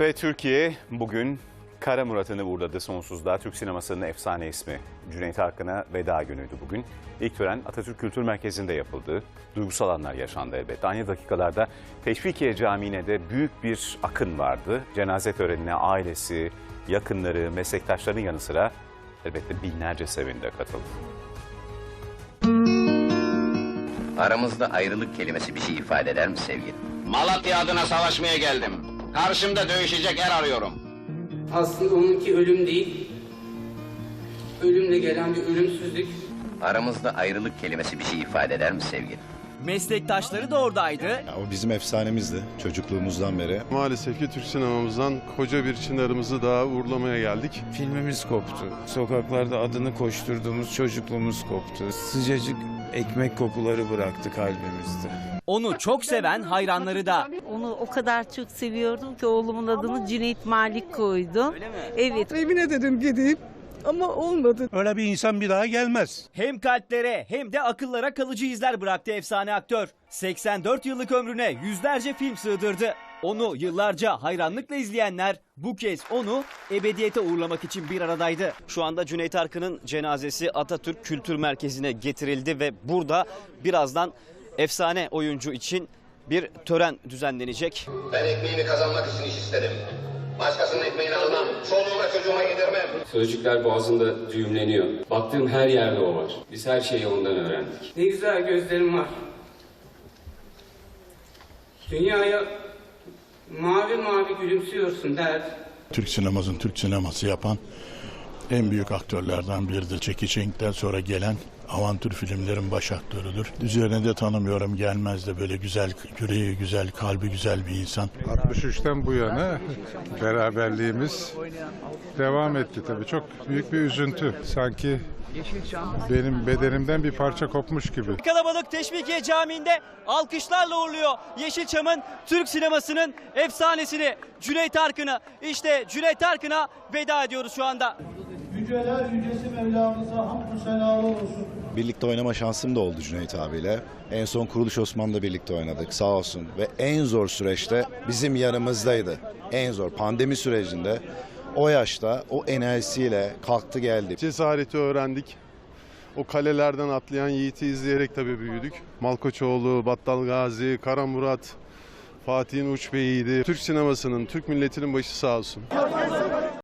Ve Türkiye bugün Kara Murat'ını uğurladı sonsuzluğa. Türk sinemasının efsane ismi Cüneyt Arkın'a veda günüydü bugün. İlk tören Atatürk Kültür Merkezi'nde yapıldı. Duygusal anlar yaşandı elbette. Aynı dakikalarda Teşvikiye Camii'ne de büyük bir akın vardı. Cenaze törenine ailesi, yakınları, meslektaşlarının yanı sıra elbette binlerce sevin de katıldı. Aramızda ayrılık kelimesi bir şey ifade eder mi sevgilim? Malatya adına savaşmaya geldim. Karşımda dövüşecek er arıyorum. Aslında onunki ölüm değil. Ölümle gelen bir ölümsüzlük. Aramızda ayrılık kelimesi bir şey ifade eder mi sevgilim? Meslektaşları da oradaydı. Ya O bizim efsanemizdi çocukluğumuzdan beri. Maalesef ki Türk sinemamızdan koca bir çınarımızı daha uğurlamaya geldik. Filmimiz koptu. Sokaklarda adını koşturduğumuz çocukluğumuz koptu. Sıcacık ekmek kokuları bıraktı kalbimizde. Onu çok seven hayranları da. Onu o kadar çok seviyordum ki oğlumun adını Cüneyt Malik koydum. Evet. Evine dedim gideyim ama olmadı. Öyle bir insan bir daha gelmez. Hem kalplere hem de akıllara kalıcı izler bıraktı efsane aktör. 84 yıllık ömrüne yüzlerce film sığdırdı. Onu yıllarca hayranlıkla izleyenler bu kez onu ebediyete uğurlamak için bir aradaydı. Şu anda Cüneyt Arkın'ın cenazesi Atatürk Kültür Merkezi'ne getirildi ve burada birazdan efsane oyuncu için bir tören düzenlenecek. Ben ekmeğimi kazanmak için iş istedim. Başkasının ekmeğini almam. Çoluğuma çocuğuma yedirmem. Sözcükler boğazında düğümleniyor. Baktığım her yerde o var. Biz her şeyi ondan öğrendik. Ne güzel gözlerim var. Dünyaya mavi mavi gülümsüyorsun der. Türk sinemasının Türk sineması yapan en büyük aktörlerden biridir. Jackie Chan'den sonra gelen avantür filmlerin baş aktörüdür. Üzerine de tanımıyorum gelmez de böyle güzel, yüreği güzel, kalbi güzel bir insan. 63'ten bu yana beraberliğimiz devam etti tabii. Çok büyük bir üzüntü. Sanki benim bedenimden bir parça kopmuş gibi. Kalabalık Teşvikiye Camii'nde alkışlarla uğurluyor Yeşilçam'ın Türk sinemasının efsanesini Cüneyt Arkın'ı. İşte Cüneyt Arkın'a veda ediyoruz şu anda. Yüceler yücesi Mevlamıza hamdü senalar olsun. Birlikte oynama şansım da oldu Cüneyt abiyle. En son Kuruluş Osman'la birlikte oynadık sağ olsun. Ve en zor süreçte bizim yanımızdaydı. En zor pandemi sürecinde o yaşta o enerjisiyle kalktı geldi. Cesareti öğrendik. O kalelerden atlayan Yiğit'i izleyerek tabii büyüdük. Malkoçoğlu, Battal Gazi, Kara Murat, Fatih'in Uç Bey'iydi. Türk sinemasının, Türk milletinin başı sağ olsun.